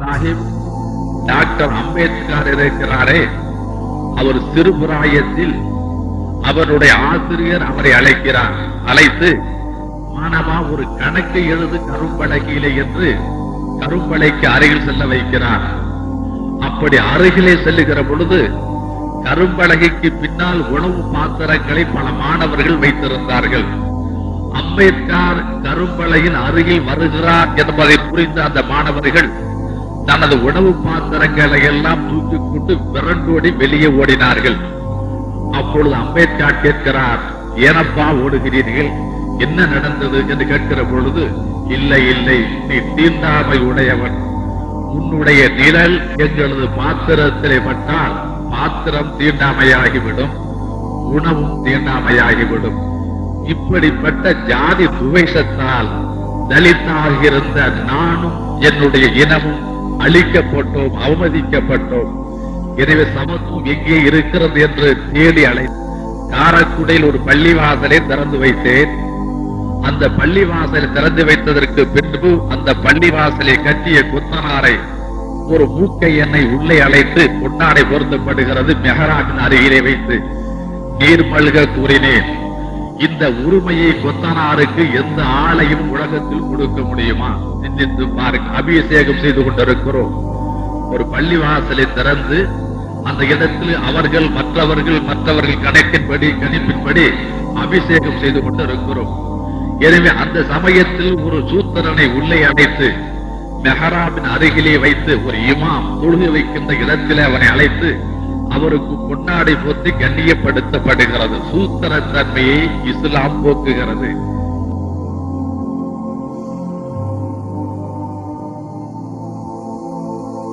Sahib doctor Ambedkar இருக்கிறாரே. அவர் சிறுபிராயத்தில் அவருடைய ஆசிரியர் அவரை அழைக்கிறார். அழைத்து மாணவா ஒரு கணக்கு எழுது கரும்பலகையிலே என்று கரும்பலைக்கு அருகில் செல்ல வைக்கிறார். அப்படி அருகிலே செல்லுகிற பொழுது கரும்பலகைக்கு பின்னால் உணவு பாத்திரங்களை பல மாணவர்கள் வைத்திருந்தார்கள். அம்பேத்கர் கரும்பலையின் அருகில் வருகிறார் என்பதை புரிந்த அந்த மாணவர்கள் தனது உணவு பாத்திரங்களை எல்லாம் தூக்கி கொண்டு விரண்டோடி வெளியே ஓடினார்கள். அப்பொழுது அம்பேத்கர் கேட்கிறார் ஏனப்பா ஓடுகிறீர்கள்? என்ன நடந்தது? என்று கேட்கிற பொழுது இல்லை இல்லை நீ தீண்டாமை உடையவன். உன்னுடைய நிழல் எங்களது பாத்திரத்திலே பட்டால் பாத்திரம் தீண்டாமையாகிவிடும் உணவும் தீண்டாமையாகிவிடும். இப்படிப்பட்ட ஜாதி துவேஷத்தால் தலித்தாகியிருந்த நானும் என்னுடைய இனமும் அழிக்கப்பட்டோம் அவமதிக்கப்பட்டோம். எனவே சமத்துவம் எங்கே இருக்கிறது என்று தேடி அழை காரக்குடையில் ஒரு பள்ளிவாசலை திறந்து வைத்தேன். அந்த பள்ளிவாசலை திறந்து வைத்ததற்கு பின்பு அந்த பள்ளிவாசலை கட்டிய கொத்தனாரை ஒரு மூக்கை எண்ணெய் உள்ளே அழைத்து பொன்னாடை பொருத்தப்படுகிறது மெஹராஜின் அருகிலே வைத்து நீர் மல்க கூறினேன். இந்த உரிமையை கொத்தனாருக்கு எந்த ஆளையும் உலகத்தில் கொடுக்க முடியுமா? சிந்தித்து பாருங்க. அபிஷேகம் செய்து கொண்டிருக்கிறோம். ஒரு பள்ளிவாசலை திறந்து அந்த இடத்தில் அவர்கள் மற்றவர்கள் மற்றவர்கள் கணக்கின்படி கணிப்பின்படி அபிஷேகம் செய்து கொண்டிருக்கிறோம். எனவே அந்த சமயத்தில் ஒரு சூத்திரனை உள்ளே அழைத்து மெஹராபின் அருகிலே வைத்து ஒரு இமாம் தொழுகை வைக்கின்ற இடத்திலே அவனை அழைத்து அவருக்கு பொன்னாடை போத்தி கண்ணியப்படுத்தப்படுகிறது. சூத்திர தன்மையை இஸ்லாம் போக்குகிறது.